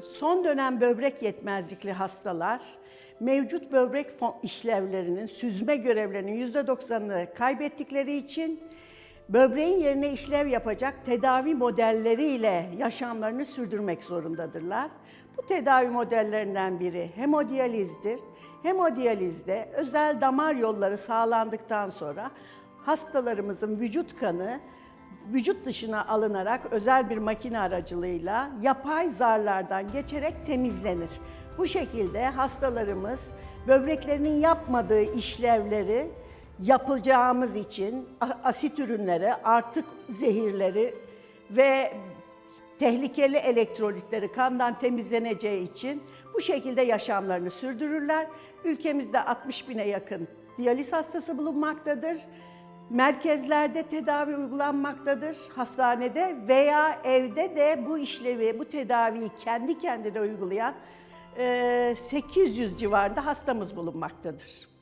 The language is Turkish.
son dönem böbrek yetmezlikli hastalar mevcut böbrek işlevlerinin, süzme görevlerinin %90'ını kaybettikleri için böbreğin yerine işlev yapacak tedavi modelleriyle yaşamlarını sürdürmek zorundadırlar. Bu tedavi modellerinden biri hemodiyalizdir. Hemodiyalizde özel damar yolları sağlandıktan sonra hastalarımızın vücut kanı vücut dışına alınarak özel bir makine aracılığıyla yapay zarlardan geçerek temizlenir. Bu şekilde hastalarımız böbreklerinin yapmadığı işlevleri yapacağımız için asit ürünleri, artık zehirleri ve tehlikeli elektrolitleri kandan temizleneceği için bu şekilde yaşamlarını sürdürürler. Ülkemizde 60 bine yakın diyaliz hastası bulunmaktadır. Merkezlerde tedavi uygulanmaktadır hastanede veya evde de bu işlevi, bu tedaviyi kendi kendine uygulayan eee, 800 civarında hastamız bulunmaktadır.